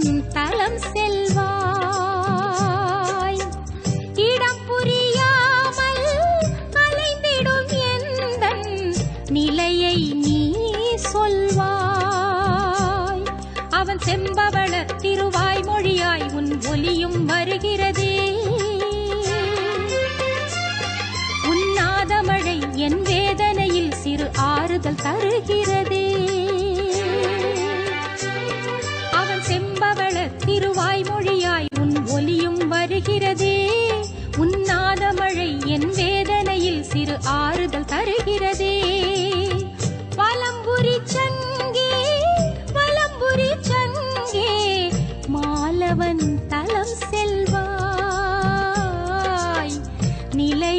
என் தளம் செல்வாய். இடம் புரியாமல் அலைந்திடும் எந்த நிலையை நீ சொல்வாய். அவன் செம்பவள திருவாய் மொழியாய் உன் ஒலியும் வருகிறாய் ஆறுதல் தருகிறதே. பலம்புரி சங்கே பலம்புரி சங்கே மாலவன் த